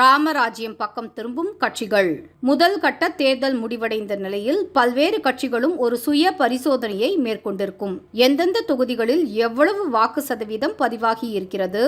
ராமராஜ்யம் பக்கம் திரும்பும் கட்சிகள். முதல் கட்ட தேர்தல் முடிவடைந்த நிலையில் பல்வேறு கட்சிகளும் ஒரு சுய பரிசோதனையை மேற்கொண்டிருக்கும். எந்தெந்த தொகுதிகளில் எவ்வளவு வாக்கு சதவீதம் பதிவாகி இருக்கிறது?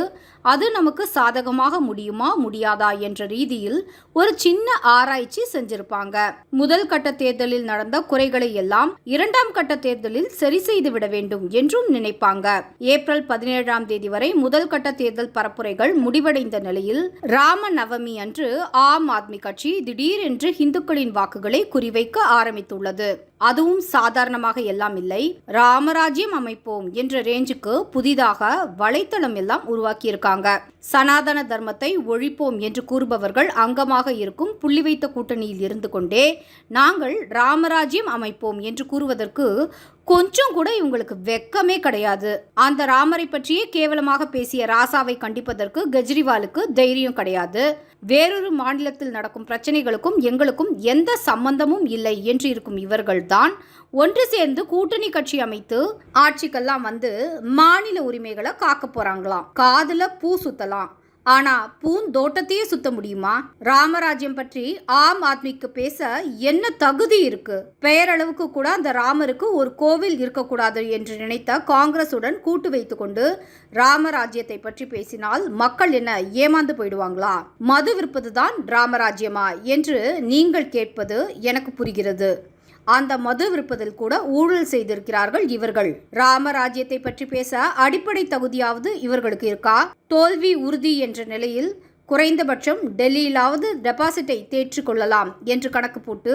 அது நமக்கு சாதகமாக முடியுமா முடியாதா என்ற ரீதியில் ஒரு சின்ன ஆராய்ச்சி செஞ்சிருப்பாங்க. முதல் கட்ட தேர்தலில் நடந்த குறைகளை எல்லாம் இரண்டாம் கட்ட தேர்தலில் சரி செய்து விட வேண்டும் என்றும் நினைப்பாங்க. ஏப்ரல் பதினேழாம் தேதி வரை முதல் கட்ட தேர்தல் பரப்புரைகள் முடிவடைந்த நிலையில் ராம நவமி அன்று ஆம் ஆத்மி கட்சி திடீரென்று இந்துக்களின் வாக்குகளை குறிவைக்க ஆரம்பித்துள்ளது. அதுவும் சாதாரணமாக எல்லாம் இல்லை. ராமராஜ்யம் அமைப்போம் என்ற ரேஞ்சுக்கு புதிதாக வலைத்தளம் எல்லாம் உருவாக்கியிருக்காங்க. சனாதன தர்மத்தை ஒழிப்போம் என்று கூறுபவர்கள் அங்கமாக இருக்கும் புள்ளி வைத்த கூட்டணியில் இருந்து கொண்டே நாங்கள் ராமராஜ்யம் அமைப்போம் என்று கூறுவதற்கு கொஞ்சம் கூட இவங்களுக்கு வெக்கமே கிடையாது. அந்த ராமரை பற்றியே கேவலமாக பேசிய ராசாவை கண்டிப்பதற்கு கெஜ்ரிவாலுக்கு தைரியம் கிடையாது. வேறொரு மாநிலத்தில் நடக்கும் பிரச்சனைகளுக்கும் எங்களுக்கும் எந்த சம்பந்தமும் இல்லை என்று இருக்கும் இவர்கள்தான் ஒன்று சேர்ந்து கூட்டணி கட்சி அமைத்து ஆட்சிக்கெல்லாம் வந்து மாநில உரிமைகளை காக்க போறாங்களாம். காதுல பூ சுத்தலாம். ஆனா பூந்தோட்டத்தையே சுத்த முடியுமா? ராமராஜ்யம் பற்றி ஆம் ஆத்மிக்கு பேச என்ன தகுதி இருக்கு? பெயரளவுக்கு கூட அந்த ராமருக்கு ஒரு கோவில் இருக்கக்கூடாது என்று நினைத்த காங்கிரசுடன் கூட்டு வைத்துக்கொண்டு ராமராஜ்யத்தை பற்றி பேசினால் மக்கள் என்ன ஏமாந்து போயிடுவாங்களா? மது விற்பதுதான் ராமராஜ்யமா? என்று நீங்கள் கேட்பது எனக்கு புரிகிறது. அந்த மது விற்பதில் கூட ஊழல் செய்திருக்கிறார்கள் இவர்கள். ராமராஜ்யத்தை பற்றி பேச அடிப்படை தகுதியாவது இவர்களுக்கு இருக்கா? தோல்வி உறுதி என்ற நிலையில் குறைந்தபட்சம் டெல்லியிலாவது டெபாசிட்டை தேற்றிக் கொள்ளலாம் என்று கணக்கு போட்டு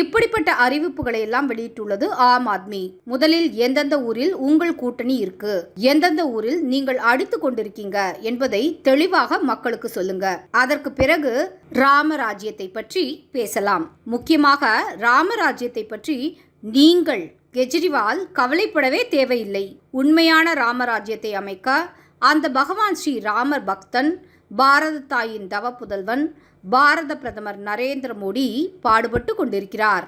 இப்படிப்பட்ட அறிவிப்புகளை எல்லாம் வெளியிட்டுள்ளது ஆம் ஆத்மி. முதலில் எந்தெந்த ஊரில் உங்கள் கூட்டணி இருக்கு? எந்தெந்த ஊரில் நீங்கள் அடித்து கொண்டிருக்கீங்க என்பதை தெளிவாக மக்களுக்கு சொல்லுங்க. அதற்கு பிறகு ராமராஜ்யத்தை பற்றி பேசலாம். முக்கியமாக ராமராஜ்யத்தை பற்றி நீங்கள் கெஜ்ரிவால் கவலைப்படவே தேவையில்லை. உண்மையான ராமராஜ்யத்தை அமைக்க அந்த பகவான் ஸ்ரீ ராமர் பக்தன் பாரத தாயின் தவ புதல்வன் பாரத பிரதமர் நரேந்திர மோடி பாடுபட்டு கொண்டிருக்கிறார்.